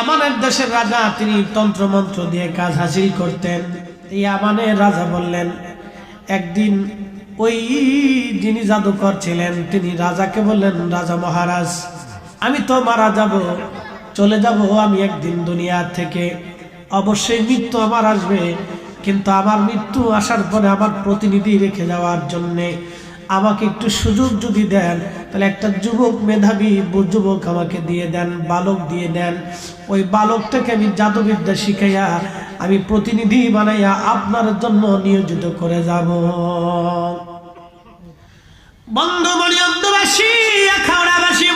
আমানের দেশের রাজা, তিনি তন্ত্রমন্ত্র দিয়ে কাজ হাসিল করতেন। এই আমানের রাজা বললেন, একদিন ওই যিনি জাদুকর ছিলেন, তিনি রাজাকে বললেন, রাজা মহারাজ, আমি তো মারা যাব, চলে যাব আমি একদিন দুনিয়া থেকে। অবশ্যই মৃত্যু আমার আসবে, কিন্তু আমার মৃত্যু আসার পরে আমার প্রতিনিধি রেখে যাওয়ার জন্যে আমাকে একটু সুযোগ যদি দেন, তাহলে একটা যুবক মেধাবী যুবক আমাকে দিয়ে দেন, বালক দিয়ে দেন। ওই বালকটাকে আমি জাদুবিদ্যা শিখাইয়া, আমি প্রতিনিধি বানাইয়া আপনার জন্য নিয়োজিত করে যাব। বন্ধুমণি অন্তবাসী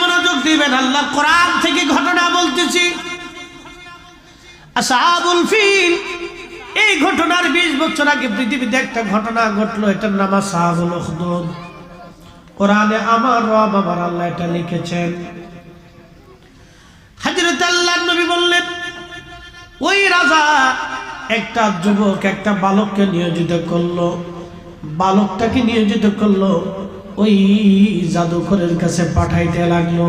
মনোযোগ দিবেন আল্লাহ কোরআন থেকে ঘটনা বলতেছি। এই ঘটনার বিশ বছর আগে পৃথিবীতে একটা ঘটনা ঘটলো এটার নাম আসাবুল উখদুদ। কোরআনে আমার রব, আমার আল্লাহ এটা লিখেছেন। হাজরত আল্লাহ নবী বললেন, ওই রাজা একটা যুবক একটা বালককে নিয়োজিত করল। বালকটাকে নিয়োজিত করল, ওই জাদুকরের কাছে পাঠাইতে লাগল,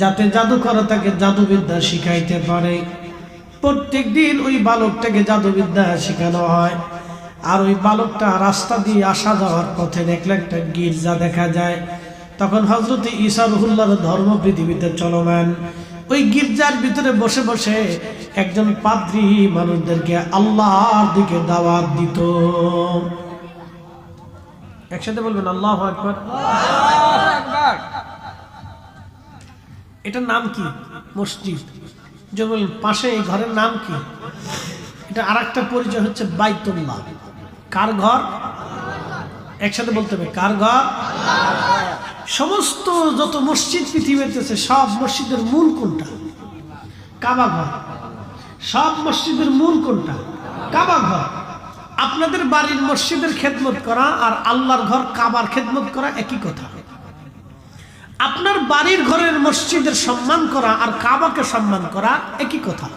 যাতে জাদুকর তাকে জাদুবিদ্যা শিখাইতে পারে। প্রত্যেক দিন ওই বালকটাকে জাদুবিদ্যা শেখানো হয়। আর ওই বালকটা রাস্তা দিয়ে আসা যাওয়ার পথে দেখলে একটা গির্জা দেখা যায়। তখন হজরত ঈসা রহুল্লার ধর্ম পৃথিবীতে চলমান। ওই গির্জার ভিতরে বসে বসে একজন পাদ্রী মানুষদেরকে আল্লাহর দিকে দাওয়াত দিত। একসাথে বলবেন আল্লাহ আকবর। এটার নাম কি? মসজিদ। যে পাশে এই ঘরের নাম কি? এটা আর একটা পরিচয় হচ্ছে বাইতুল্লাহ। কার ঘর? একসাথে বলতে হবে, কার ঘর? সমস্ত যত মসজিদ পৃথিবীতে সব মসজিদের মূল কোনটা? কাবা ঘর। সব মসজিদের মূল কোনটা? কাবা ঘর। আপনাদের বাড়ির মসজিদের খেদমত করা আর আল্লাহর ঘর কাবার খেদমত করা একই কথা। আপনার বাড়ির ঘরের মসজিদের সম্মান করা আর কাবাকে সম্মান করা একই কথা।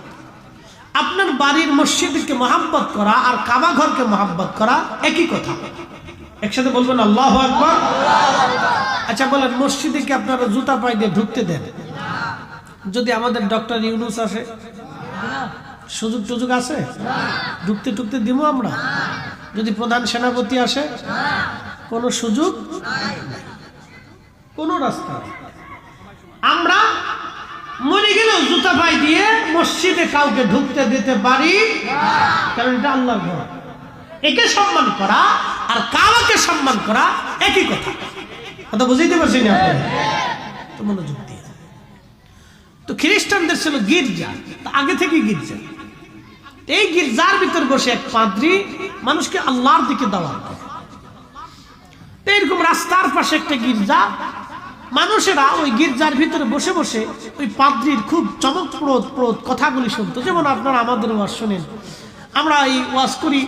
আপনার বাড়ির মসজিদকে মহাব্বত করা আর কাবা ঘরকে মহাব্বত করা একই কথা। একসাথে বলবেন, আল্লাহ আকবর আচ্ছা বলেন, মসজিদে কি আপনারা জুতা পাই দিয়ে ঢুকতে দেন? যদি আমাদের ডক্টর ইউনুস আসে? সুযোগ টুযোগ আছে? ঢুকতে টুকতে দিব আমরা? যদি প্রধান সেনাপতি আসে? কোনো সুযোগ? কোনো রাস্তা আমরা মরে গেলেও জুতা পাই দিয়ে মসজিদে কাউকে ঢুকতে দিতে পারি কারণ এটা আল্লাহর ঘর। একে সম্মান করা আর কাউকে সম্মান করা একই কথা। কথা বুঝাইতে পারছি না তো মনোযোগ দিয়ে। তো খ্রিস্টানদের ছিল গির্জা আগে থেকে গির্জা। এই গির্জার ভিতর বসে এক পাদ্রি মানুষকে আল্লাহর দিকে তো এরকম রাস্তার পাশে একটা গির্জা মানুষেরা ওই গির্জার ভিতরে বসে বসে ওই পাদ্রির খুব চমকপ্রদ প্রদ কথাগুলি শুনতো। যেমন আপনারা আমাদের ওয়াজ শোনেন। আমরা এই ওয়াজ করি,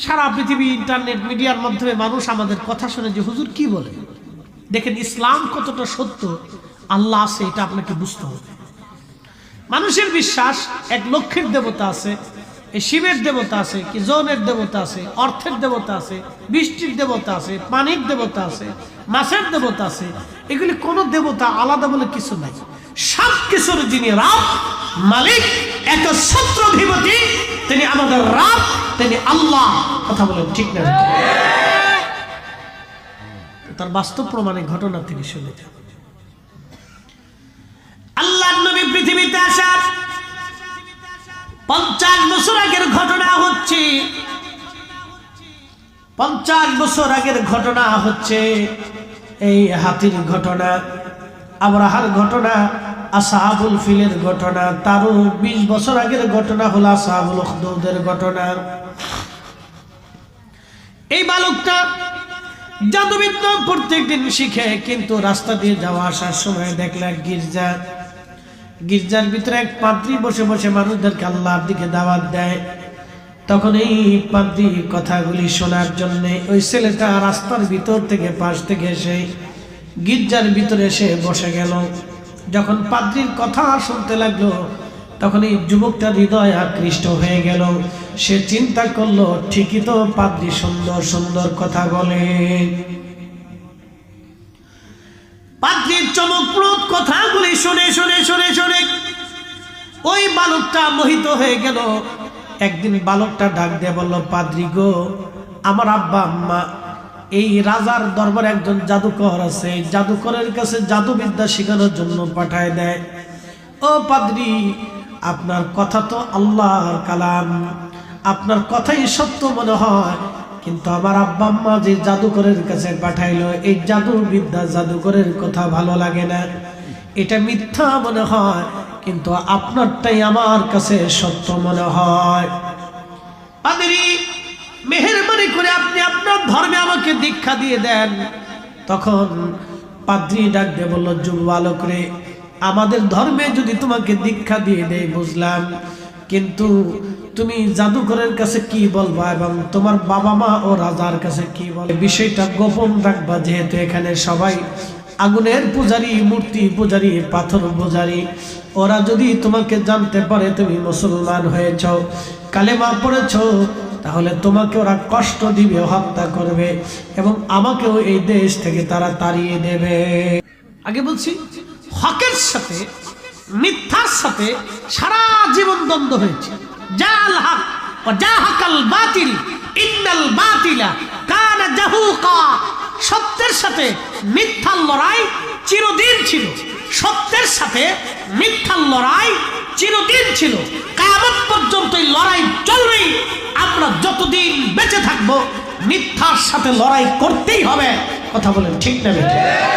সারা পৃথিবী ইন্টারনেট মিডিয়ার মাধ্যমে মানুষ আমাদের কথা শুনে যে, হুজুর, কি বলে? দেখেন, ইসলাম কতটা সত্য, আল্লাহ আছে, এটা আপনাকে বুঝতে হবে। মানুষের বিশ্বাস, এক লক্ষ্যের দেবতা আছে এই শিবের দেবতা আছে, কি জনের দেবতা আছে, অর্থের দেবতা আছে, বৃষ্টির দেবতা আছে, পানির দেবতা আছে, মাছের দেবতা আছে, এগুলি কোনো দেবতা আলাদা বলে কিছু নাই। সব কিছুর যিনি রাব, মালিক, এত সত্র ভিমতি তিনি আমাদের রাব, তিনি আল্লাহ, কথা বলেন ঠিক না? তার বাস্তব প্রমাণে ঘটনা তিনি শুনেছেন। আল্লাহ নবী পৃথিবীতে আসার পঞ্চাশ বছর আগের ঘটনা হচ্ছে। পঞ্চাশ বছর আগের ঘটনা হচ্ছে। এই হাতির ঘটনা, আবরাহার ঘটনা, আসাহাবুল ফিলের ঘটনা, তারও বিশ বছর আগের ঘটনা হলো আসাহাবুল উখদুদের ঘটনা। এই বালকটা জাদুবিদ্যা প্রত্যেকদিন শিখে, কিন্তু রাস্তা দিয়ে যাওয়া আসার সময় দেখলে গির্জা গির্জার ভিতরে এক পাত্রী বসে বসে মানুষদেরকে আল্লাহর দিকে দাওয়াত দেয়। তখন এই পাদ্রি কথাগুলি শোনার জন্য ওই ছেলেটা রাস্তার ভিতর থেকে পাশ থেকে এসে গির্জার ভিতরে এসে বসে গেল। যখন পাদ্রির কথা শুনতে লাগল, তখন এই যুবকটা হৃদয় আকৃষ্ট হয়ে গেল। সে চিন্তা করল, ঠিকই তো পাদ্রি সুন্দর সুন্দর কথা বলে। পাদ্রির চমকপ্রদ কথাগুলি শুনে শুনে শুনে শুনে ওই বালকটা মোহিত হয়ে গেল। একদিন বালকটা ডাক দিয়ে বলল, পাদ্রি গো, আমার আব্বা, আম্মা, এই রাজার দরবারে একজন জাদুকর আছে এই জাদুকরের কাছে জাদুবিদ্যা শেখানোর জন্য পাঠায় দেয়। ও পাদ্রি, আপনার কথা তো আল্লাহর কালাম। আপনার কথাই সত্য মনে হয়। কিন্তু আমার আব্বা আম্মা যে জাদুকরের কাছে পাঠাইলো, এই জাদু বিদ্যা জাদুকরের কথা ভালো লাগে না। এটা মিথ্যা মনে হয়, কিন্তু আপনারটাই আমার কাছে সত্য মনে হয়। পাদ্রি মেহরবানি করে আপনি আপনার ধর্মে আমাকে দীক্ষা দিয়ে দেন। তখন পাদ্রী ডাক দিয়ে বলল যুব বালক রে, আমাদের ধর্মে যদি তোমাকে দীক্ষা দিয়ে দেয়, বুঝলাম। কিন্তু তুমি জাদুঘরের কাছে কি বলবা এবং তোমার বাবা মা ও রাজার কাছে কি বলবে? বিষয়টা গোপন রাখবা, যেহেতু এখানে সবাই আগুনের পূজারি, মূর্তি পূজারি, পাথর পূজারি। ওরা যদি তোমাকে জানতে পারে তুমি মুসলমান হয়েছ, কালেমা পড়েছ, তাহলে তোমাকে ওরা কষ্ট দিবে, হত্যা করবে এবং আমাকেও এই দেশ থেকে তারা তাড়িয়ে দেবে। আগে বলছি, হকের সাথে মিথ্যার সাথে সারা জীবন দ্বন্দ্ব হয়েছে। জাল হক জাহাকাল বাতিল, ইন্নাল বাতিলা কানা জাহুকা। সত্যের সাথে মিথ্যার লড়াই চিরদিন ছিল। সত্যের সাথে মিথ্যার লড়াই চিরদিন ছিল। কামত পর্যন্ত এই লড়াই চলবেই। আমরা যতদিন বেঁচে থাকব, মিথ্যার সাথে লড়াই করতেই হবে। কথা বলেন ঠিক না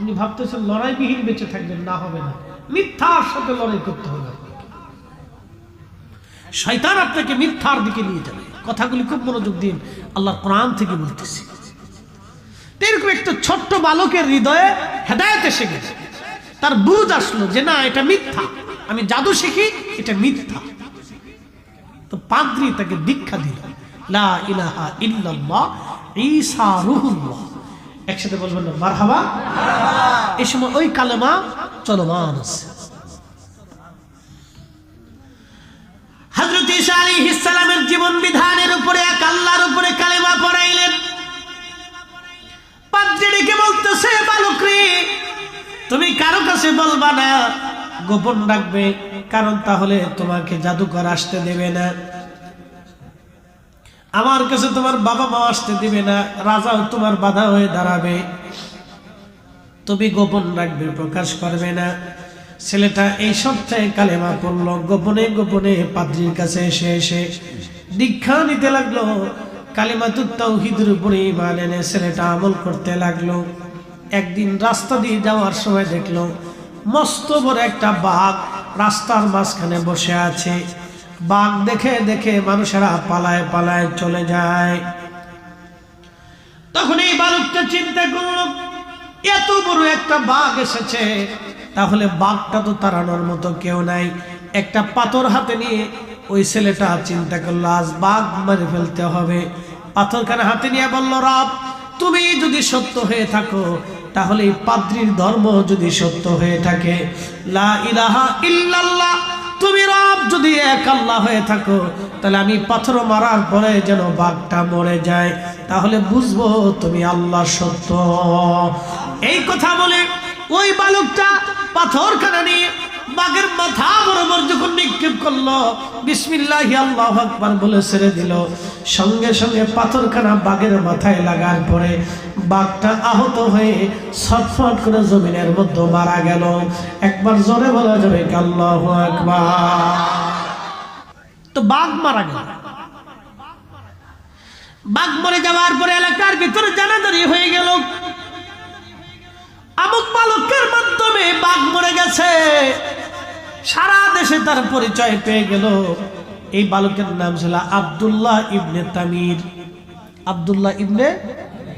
আপনি ভাবতেছেন লড়াইবিহীন বেঁচে থাকবেন, না হবে না। মিথ্যার সাথে লড়াই করতে হবে। শয়তান আপনাকে মিথ্যার দিকে নিয়ে যাবে। কথাগুলি খুব মনোযোগ দিন আল্লাহ কোরআন থেকে বলতেছি। এরকম একটা ছোট্ট বালকের হৃদয়ে হেদায়ত এসে গেছে। তার বুঝ আসলো যে, না, এটা মিথ্যা। আমি জাদু শিখি, এটা মিথ্যা। তো পাদ্রি তাকে দীক্ষা দিল, লা ইলাহা ইল্লাল্লাহ, ঈসা রুহুল্লাহ। একসাথে বলবেন না, মারহাবা। এই সময় ওই কালেমা চলমান আছে। জীবন বিধানের উপরে এক আল্লাহর উপরে কালেমা পড়াইলেন। বলতেছে তুমি কারও কাছে বলবা না, গোপন রাখবে, কারণ তাহলে তোমাকে জাদুকর আসতে দেবে না। আমার কাছে তোমার বাবা মা আসতে দিবে না, রাজাও তোমার বাধা হয়ে দাঁড়াবে। তুমি গোপন রাখবে, প্রকাশ করবে না। ছেলেটা এই সপ্তাহে কালেমা পড়ল, গোপনে গোপনে পাদ্রির কাছে এসে এসে দীক্ষা নিতে লাগল। কালেমা তৌহিদের উপরে ইমান এনে ছেলেটা আমল করতে লাগল। একদিন রাস্তা দিয়ে যাওয়ার সময় দেখল, মস্ত বড় একটা বাঘ রাস্তার মাঝখানে বসে আছে। বাঘ দেখে দেখে মানুষেরা পালায় পালায় চলে যায়। তখন এই বালকটা চিন্তা করল, এত বড় একটা বাঘ এসেছে। তাহলে বাঘটা তো তাড়ানোর মতো কেউ নাই। একটা পাথর হাতে নিয়ে ওই ছেলেটা চিন্তা করল, আজ বাঘ মারে ফেলতে হবে। পাথরখানা হাতে নিয়ে বলল, রব, তুমি যদি সত্য হয়ে থাকো, তাহলে পাদ্রির ধর্ম যদি সত্য হয়ে থাকে। লা ইলাহা ইল্লাল্লাহ তুমি রাব যদি এক আল্লাহ হয়ে থাকো, তাহলে আমি পাথর মারার পরে যেন বাঘটা মরে যায়। তাহলে বুঝব তুমি আল্লাহ সত্য। এই কথা বলে ওই বালকটা পাথর খানা নিয়ে বাঘের মাথা বরাবর যখন নিক্ষেপ করল, বিসমিল্লাহ আল্লাহ আকবার বলে ছেড়ে দিল। সঙ্গে সঙ্গে পাথরখানা বাঘের মাথায় লাগার পরে বাঘটা আহত হয়ে ছটফট করে জমিনের মধ্যে মারা গেল। একবার জোরে বলা যাবে আল্লাহ আকবার। তো বাঘ মারা গেল। বাঘ মরে যাওয়ার পরে এলাকার ভিতরে জানাজানি হয়ে গেল। আমুক বালকের মাধ্যমে বাঘ মরে গেছে। সারা দেশে তার পরিচয় পেয়ে গেল। এই বালকের নাম ছিল Abdullah Ibn Tamir. Abdullah Ibn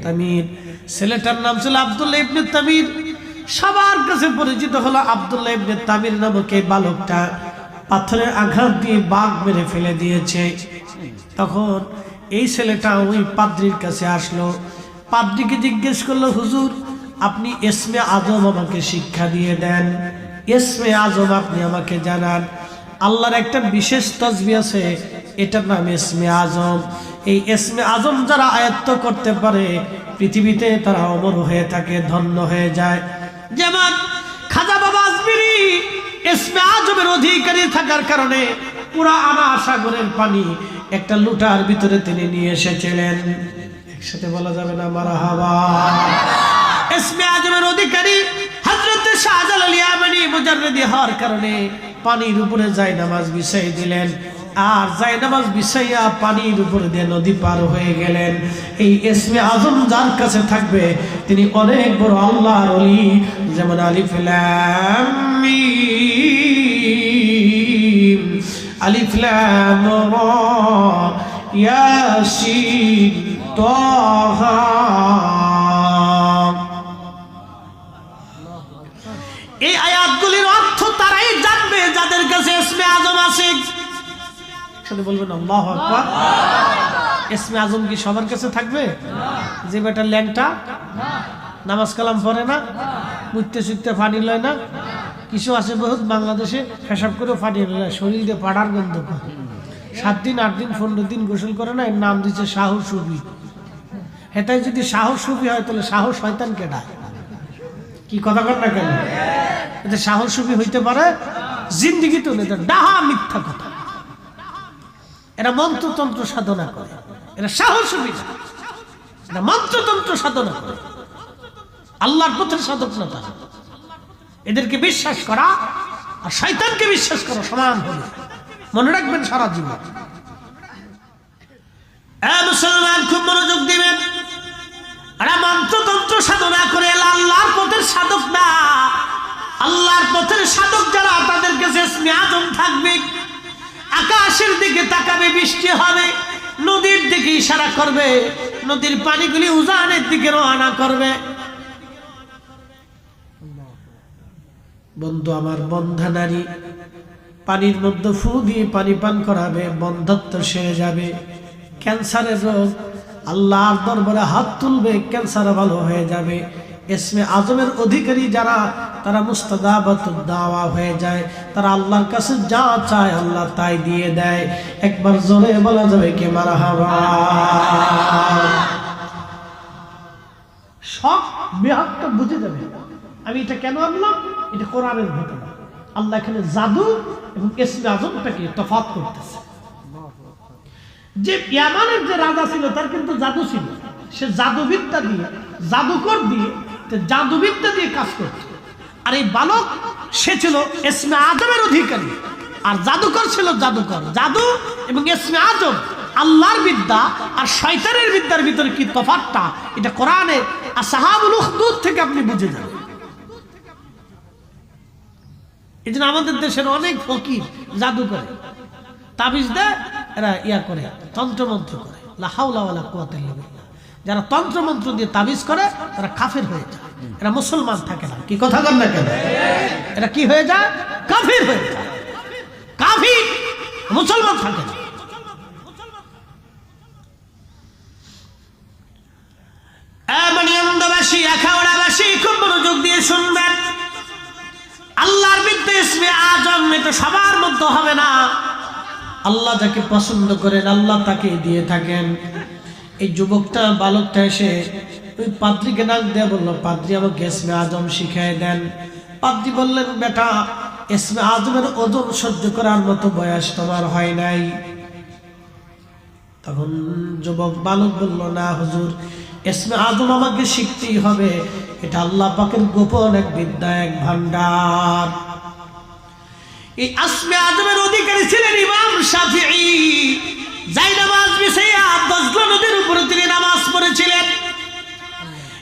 Tamir. ছেলেটার নাম ছিল আবদুল্লাহ ইবনে তামির। সবার কাছে পরিচিত হলো আব্দুল্লাহ ইবনে তামির নামক এই বালকটা। পাথরের আঘাত দিয়ে বাঘ মেরে ফেলে দিয়েছে। তখন এই ছেলেটা ওই পাদ্রির কাছে আসলো। পাদ্রিকে জিজ্ঞেস করল, হুজুর আপনি এসমে আজম আমাকে শিক্ষা দিয়ে দেন। এসমে আজম আপনি আমাকে জানান। আল্লাহর একটা বিশেষ তসবি আছে, এটার নাম এসমে আজম। এই এসমে আজম যারা আয়ত্ত করতে পারে, পৃথিবীতে তারা অমর হয়ে থাকে, ধন্য হয়ে যায়। যেমন খাজা বাবা আজমিরি এসমে আজমের অধিকারী থাকার কারণে পুরা আনা সাগরের পানি একটা লুটার ভিতরে তিনি নিয়ে এসেছিলেন। একসাথে বলা যাবে না মারা হাবা এসমে আজমের অধিকারী হজরত শাহজালাল ইয়ামানি মুজাররিদি হওয়ার কারণে পানির উপরে যায় নামাজ বিছাই দিলেন। আর যাই নামাজ বিছাইয়া পানির উপরে দিয়ে নদী পার হয়ে গেলেন। এই এসমে আজম যার কাছে থাকবে, তিনি অনেক বড় আল্লাহর অলি যেমন আলিফ লাম মিম। আলিফ ইয়াসিন তাহা আয়াতগুলির অর্থ তারাই জানবে, যাদের কাছে ইসমে আজম আছে। সাথে বলবেন, আল্লাহ আকবার ইসমে আজম কি সবার কাছে থাকবে? যে বেটা ল্যাংটা? নামাজ কালাম পড়ে না? মুততে সুততে পানি লয় না? কিছু আছে বহুত বাংলাদেশে হিসাব করে পানি লয় শরীর দিয়ে পাড়ার গন্ধ সাত দিন, আট দিন, পনেরো দিন গোসল করে না, এর নাম দিচ্ছে শাহু সুবি হেতায় যদি সাহস সুবি হয়, তাহলে সাহস শয়তান কেডা? কি কথা কর না কেন? এটা সাহসী হইতে পারে, জিন্দিগি তো এটা ডাহা মিথ্যা কথা। এরা মন্ত্রতন্ত্র সাধনা করে, এরা সাহসী এরা মন্ত্রতন্ত্র সাধনা করে। আল্লাহর পথের সাধক না তারা এদেরকে বিশ্বাস করা আর শয়তানকে বিশ্বাস করা সমান হবে। মনে রাখবেন সারা জীবন। মুসলমান, খুব মনোযোগ দিবেন। এরা মন্ত্রতন্ত্র সাধনা করে আল্লাহর পথের সাধক না। আল্লাহর পথের সাধক যারা, তাদের কাছে ইসমে আজম থাকবে। আকাশের দিকে তাকাবে, বৃষ্টি হবে, নদীর দিকে ইশারা করবে, নদীর পানিগুলি উজানের দিকে রওনা করবে। বন্ধু, আমার বন্ধা নারী, পানির মধ্যে ফু দিয়ে পানি পান করাবে, বন্ধত্ব সেরে যাবে। ক্যান্সারের রোগ, আল্লাহর দরবারে হাত তুলবে ক্যান্সার ভালো হয়ে যাবে। এসমে আজমের অধিকারী যারা, তারা মুস্তাদাবাত দাওয়া হয়ে যায়। তারা আল্লাহর কাছে যা চায় আল্লাহ তাই দিয়ে দেয়। একবার জোরে বলা যাবে কে মারা সব বিহারটা বুঝে যাবে। আমি এটা কেন আনলাম? এটা কোরআনের ঘটনা। আল্লাহ এখানে জাদু এবং এসমে আজমটাকে তফাত করতেছে। যে ইয়ামানের যে রাজা ছিল, তার কিন্তু জাদু ছিল। সে জাদুবিদ্যা দিয়ে, জাদুকর দিয়ে জাদুবিদ্যা দিয়ে কাজ করত। আর এই বালক, সে ছিল এসমে আজমের অধিকারী। আর জাদুকর ছিল জাদুকর। জাদু এবং এসমে আজম আল্লাহর বিদ্যা আর শয়তানের বিদ্যার ভিতরে কি তফাতটা এটা কোরআনে আর সাহাবুল উখদুদ থেকে আপনি বুঝে যান। এই জন্য আমাদের দেশের অনেক ফকির জাদু করে তাবিজ দেয়, এরা ইয়া করে, তন্ত্রমন্ত্র করে। লাহাউলা কুয়াতে যারা তন্ত্রমন্ত্র দিয়ে তাবিজ করে, তারা কাফের হয়ে যায়। এরা মুসলমান থাকে না। কি কথা কেন? এরা কি হয়ে যায়? কাফির হয়ে যায়। কাফির মুসলমান থাকে না। খুব মনোযোগ দিয়ে আল্লাহর সবার মধ্যে হবে না। আল্লাহ যাকে পছন্দ করেন, আল্লাহ তাকে দিয়ে থাকেন। এই যুবকটা বালকটা এসে ওই পাদ্রিকে ডাক দেয়া বলল, পাদ্রি, আমাকে এসমে আজম শিখাই দেন। পাদ্রি বললেন বেটা এসমে আজমের ওজন সহ্য করার মতো বয়স তোমার হয় নাই। তখন যুবক বালক বলল, না, হুজুর এসমে আজম আমাকে শিখতেই হবে। এটা আল্লাহ পাকের গোপন এক বিদ্যা, এক ভান্ডার এই আসমে আজমের অধিকারী ছিলেন ইমাম শাফিঈ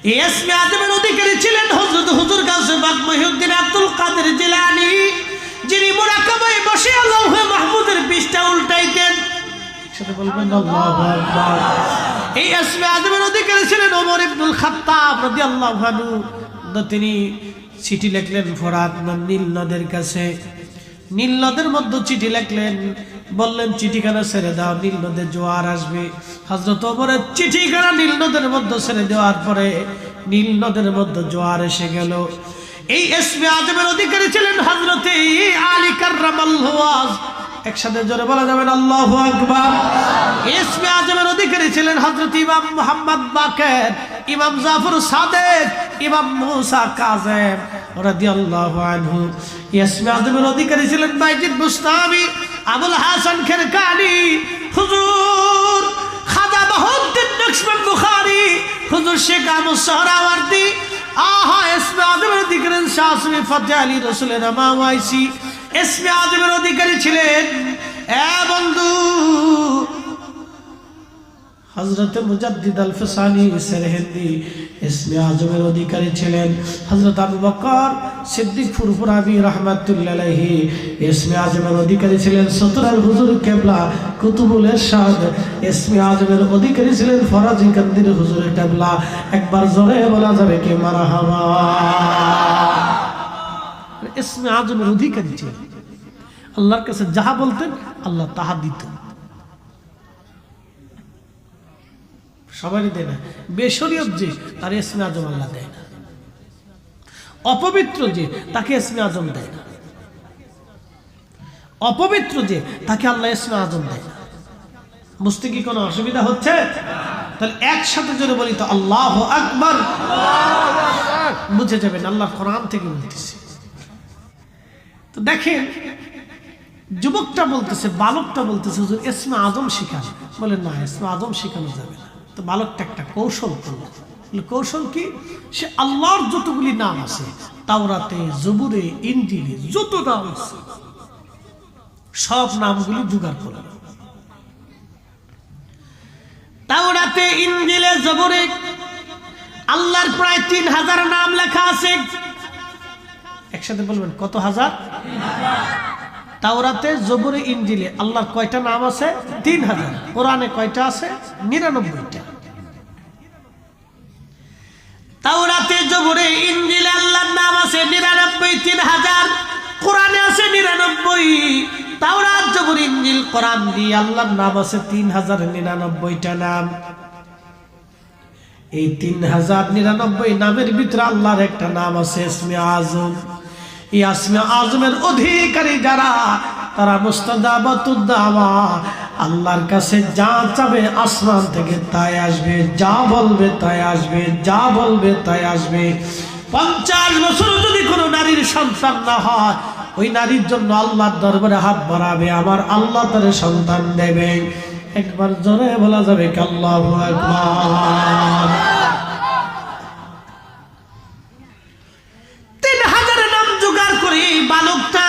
এই আসমে আজমের অধিকারী ছিলেন হযরত হুজুর গাউসে বাগ মহিউদ্দিন আব্দুল কাদের জিলানী যিনি মুরাকাবায় বসে আল্লাহ মাহমুদের পৃষ্ঠা উল্টাইতেন। সাথে বলবেন আল্লাহু আকবার। এই আসমে আজমের অধিকারী ছিলেন ওমর ইবনুল খাত্তাব রাদিয়াল্লাহু আনহু। তিনি চিঠি লিখলেন ফরাত নীল নদের কাছে। নীল নদের মধ্যে চিঠি লিখলেন বললেন, চিঠিখানা ছেড়ে দাও, নীল নদের জোয়ার আসবে। হজরত ওমরের চিঠিখানা নীল নদের মধ্যে ছেড়ে দেওয়ার পরে নীল নদের মধ্যে জোয়ার এসে গেল। এই এসমে আজমের অধিকারী ছিলেন হজরতে আলী কার্রামাল্লাহ একসাথে জোরে বলা যাবেন আল্লাহ আকবার। ইসমে আজমের অধিকারী ছিলেন হজরত ইমাম মোহাম্মদ বাকের, ইমাম জাফর সাদেক, ইমাম মুসা কাজেম রাদিয়াল্লাহু আনহু। ইয়াসমে আজমের অধিকারী ছিলেন বাইজিদ বুস্তামি আবুল হাসান খেরকানি, হুজুর খাজা বাহুদ্দিন লক্ষ্মণ বুখারি, হুজুর শেখ আহমদ সহরাওয়ার্দি, আহা ইসমে আজমের অধিকারী শাসমি ফতে আলী রসুলের মাওয়াইসি। ইসমে আজমের অধিকারী ছিলেন, এ বন্ধু হজরত মুজাদ্দিদ আল ফসানি সেরহেন্দি ইসমে আজমের অধিকারী ছিলেন। হজরত আবু বকর সিদ্দিক ফুরফুরাবি রহমাতুল্লাহি ইসমে আজমের অধিকারী ছিলেন। সতরাল হুজুর কেবলা কুতুবুল এরশাদ ইসমে আজমের অধিকারী ছিলেন। ফরাজি কান্দির হুজুর কেবলা, একবার জোরে বলা যাবে কি মারহাবা ইসমে আজমের অধিকারী ছিলেন। আল্লাহর কাছে যাহা বলতেন, আল্লাহ তাহা দিতেন। সবারই দেয় না। বেশরীয়ত যে, তার এসমে আজম আল্লাহ দেয় না। অপবিত্র যে, তাকে এসমে আজম দেয় না। অপবিত্র যে, তাকে আল্লাহ এসমে আজম দেয় না। বুঝতে কি কোনো অসুবিধা হচ্ছে? তাহলে একসাথে যদি বলি তো, আল্লাহ আকবর। বুঝে যাবেন, আল্লাহ কোরআন থেকে বলতেছে। তো দেখেন, যুবকটা বলতেছে, বালকটা বলতেছে, হুজুর এসমা আজম শিখান। বলে, না এসমা আজম শিখানো যাবে না। তো বালকটা একটা কৌশল করল। কৌশল কি? সে আল্লাহর যতগুলি নাম আছে, তাওরাতে, জবুরে ইন্দিলে যত নাম আছে, সব নামগুলি জোগাড় করল তাওরাতে ইন্দিলে জবুরে, আল্লাহর প্রায় তিন হাজার নাম লেখা আছে। একসাথে বলবেন, কত হাজার? তাওরাতে, জবরে ইঞ্জিলে আল্লাহর কয়টা নাম আছে? তিন হাজার। কোরআনে কয়টা আছে? নিরানব্বইটা। তাওরাতে জবরে ইঞ্জিলে আল্লাহর নাম আছে নিরানব্বই, তিন হাজার। কোরআনে আছে নিরানব্বই। তাওরাত জবর ইঞ্জিল কোরআন দিয়ে আল্লাহর নাম আছে তিন হাজার নিরানব্বইটা নাম। এই তিন হাজার নিরানব্বই নামের ভিতরে আল্লাহর একটা নাম আছে ইসমে আজম। এই আসমে আজমের অধিকারী যারা তারা মুস্তাদাবাতুদ্দাওয়া আল্লাহর কাছে যা চাবে আসমান থেকে তাই আসবে, যা বলবে তাই আসবে, যা বলবে তাই আসবে। পঞ্চাশ বছর যদি কোনো নারীর সন্তান না হয়, ওই নারীর জন্য আল্লাহর দরবারে হাত বাড়াবে আমার আল্লাহ তার সন্তান দেবে। একবার জোরে বলা যাবে কাল্লাহু তিন হাজার নাম জোগাড় করে বালকটা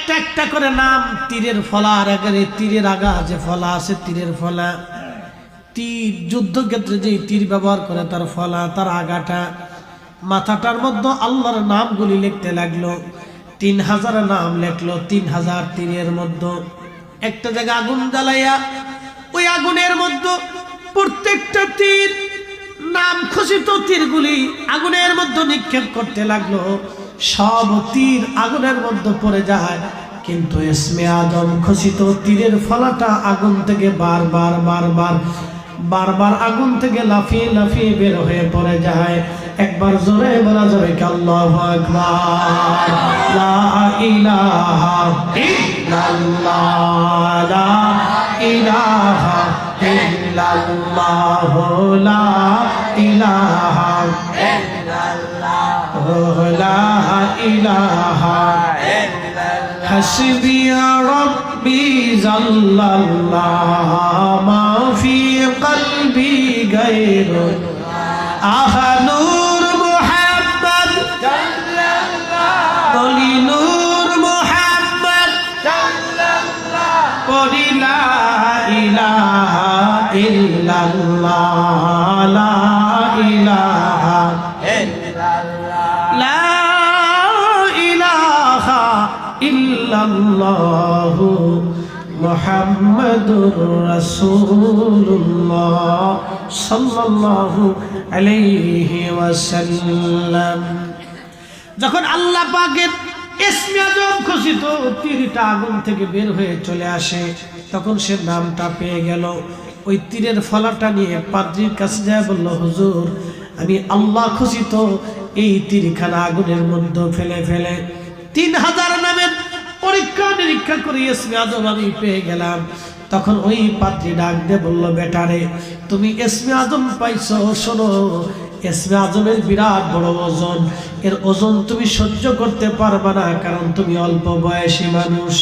একটা একটা করে নাম, তীরের ফলা, আর একেবারে তীরের আগা যে ফলা আছে, তীরের ফলা। তীর, যুদ্ধক্ষেত্রে যে তীর ব্যবহার করে, তার ফলা, তার আগাটা। মাথাটার মধ্যে আল্লাহর নামগুলি লিখতে লাগল। তিন হাজার নাম লেখলো, তিন হাজার তীরের মধ্যে। একটা জায়গা আগুন জ্বালাইয়া, ওই আগুনের মধ্যে প্রত্যেকটা তীর, নাম খসিত তীরগুলি আগুনের মধ্যে নিক্ষেপ করতে লাগল। সব তীর আগুনের মধ্যে পড়ে যায়। কিন্তু এসমে আদম খসিত তীরের ফলাটা আগুন থেকে বারবার বারবার বারবার আগুন থেকে লাফিয়ে লাফিয়ে বের হয়ে পড়ে যায়। একবার জোরে বলা যাবে আল্লাহু লা লা লা ইলাহা لا إله حسبي ربي زل الله ما في قلبي غير آه نور محمد قولي نور محمد قولي لا إله إلا الله لا ইল্লাল্লাহু মুহাম্মাদুর রাসূলুল্লাহ সাল্লাল্লাহু আলাইহি ওয়াসাল্লাম। যখন আল্লাহ পাকের ইসমে আজম খসিত তীরটা আগুন থেকে বের হয়ে চলে আসে, তখন সে নামটা পেয়ে গেল। ওই তীরের ফলাটা নিয়ে পাদ্রির কাছে যায়, বলল, হুজুর, আমি আল্লাহ খসিত এই তীরখানা আগুনের মধ্যে ফেলে ফেলে তিন হাজার পরীক্ষা নিরীক্ষা করে ইসমে আজম আমি পেয়ে গেলাম। তখন ওই পাত্রী ডাক দিয়ে বলল বেটারে তুমি এসমে আজম পাইছো, শোনো এসমে আজমের বিরাট বড় ওজন। এর ওজন তুমি সহ্য করতে পারবে না, কারণ তুমি অল্প বয়সী মানুষ।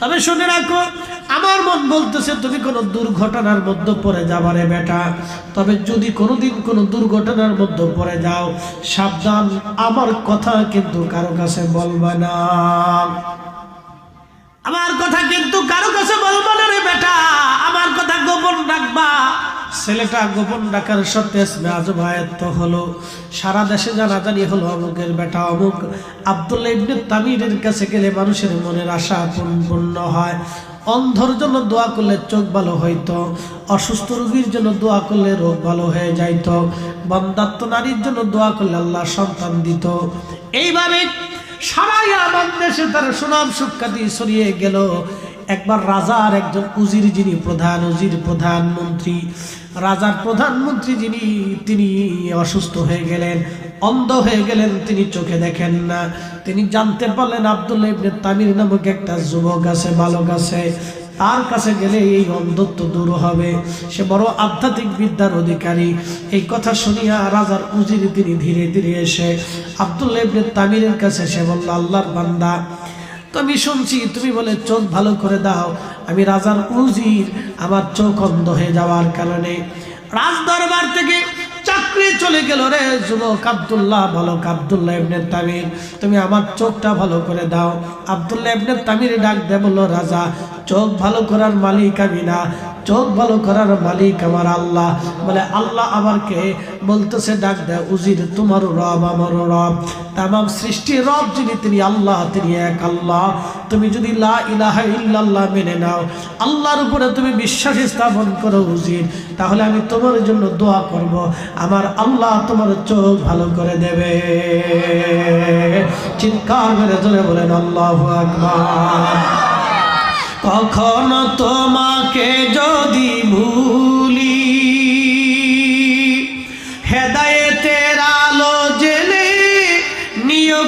তবে শুনে রাখো, আমার মন বলতেছে, তুমি কোনো দুর্ঘটনার মধ্যে পড়ে যাবারে বেটা। তবে যদি কোনোদিন কোনো দুর্ঘটনার মধ্যে পড়ে যাও, সাবধান, আমার কথা কিন্তু কারও কাছে বলবে না। আমার কথা কিন্তু কারও কাছে বলব না রে বেটা। আমার কথা গোপন রাখবা। ছেলেটা গোপন রাখার সত্ত্বে আজব আয়ত্ত হলো। সারা দেশে জানাজানি হলো অমুকের বেটা। অমুক আবদুল্লা ইবনে তামিরের কাছে গেলে মানুষের মনের আশা পূর্ণ হয়। অন্ধর জন্য দোয়া করলে চোখ ভালো হইতো, অসুস্থ রোগীর জন্য দোয়া করলে রোগ ভালো হয়ে যাইত বন্দাত্ম নারীর জন্য দোয়া করলে আল্লাহ সন্তান দিত। এইভাবে সারাই আমার দেশে তার সুনাম সুখ্যাতি সরিয়ে গেল। একবার রাজার একজন উজির যিনি প্রধান, উজির প্রধানমন্ত্রী। রাজার প্রধানমন্ত্রী যিনি, তিনি অসুস্থ হয়ে গেলেন, অন্ধ হয়ে গেলেন, তিনি চোখে দেখেন না। তিনি জানতে পারলেন আবদুল্লাহ ইবনে তামির নামক একটা যুবক আছে, বালক আছে। তার কাছে গেলে এই অন্ধত্ব দূর হবে। সে বড় আধ্যাত্মিক বিদ্যার অধিকারী। এই কথা শুনিয়া রাজার উজির তিনি ধীরে ধীরে এসে আবদুল্লাহ ইবনে তামিরের কাছে সে বলল, আল্লাহর বান্দা তুমি শুনছি, তুমি বলে চোখ ভালো করে দাও। আমি রাজার উজির, আমার চোখ অন্ধ হয়ে যাওয়ার কারণে রাজ দরবার থেকে চাকরি চলে গেল রে যুবক আবদুল্লাহ, বলো আবদুল্লাহ ইবনে তামির, তুমি আমার চোখটা ভালো করে দাও। আবদুল্লাহ ইবনে তামির ডাক দে বলল, রাজা, চোখ ভালো করার মালিক আমি না। চোখ ভালো করার মালিক আমার আল্লাহ। বলে, আল্লাহ আমারকে বলতেছে, ডাক দেয়, উজির তোমারও রব আমারও রব। তামাম সৃষ্টির রব যিনি, তিনি আল্লাহ, তিনি এক আল্লাহ। তুমি যদি লা ইল্লাল্লাহ মেনে নাও, আল্লাহর উপরে তুমি বিশ্বাস স্থাপন করো, উজির, তাহলে আমি তোমার জন্য দোয়া করব। আমার আল্লাহ তোমার চোখ ভালো করে দেবে। চিৎকার মেরে ধরে বলেন, আল্লাহ আকবার। কখনো তোমাকে যদি ভুলি। হেদায়েতের আলো জেলে নিয়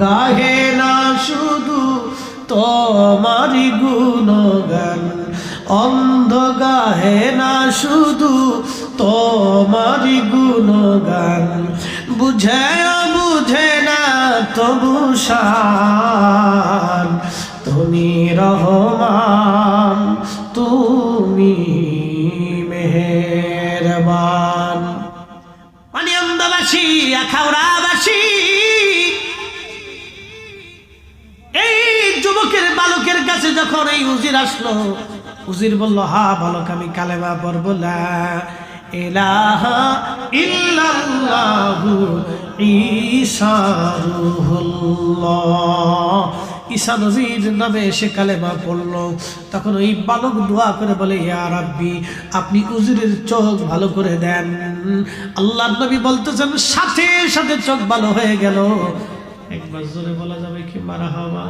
গাহে না শুধু তোমারি গুণগান। অন্ধ গাহে না শুধু তোমারি গুণগান। বুঝে বুঝে না, তবু শান। তুমি রহমান, তুমি মেহেরবান। অন্ধবাসী কাছে যখন এই উজির আসলো, উজির বলল, হা বালক আমি কালেমা পড়ব? লা ইলাহা ইল্লাল্লাহু ঈসা রুহুল্লাহ। ঈসা নবীর নামে এসে কালেমা পড়ল। তখন ওই বালক দোয়া করে বলে, ইয়া রাব্বি, আপনি উজিরের চোখ ভালো করে দেন। আল্লাহ নবী বলতেছেন, সাথে সাথে চোখ ভালো হয়ে গেল। একবার জোরে বলা যাবে কি মারা হওয়া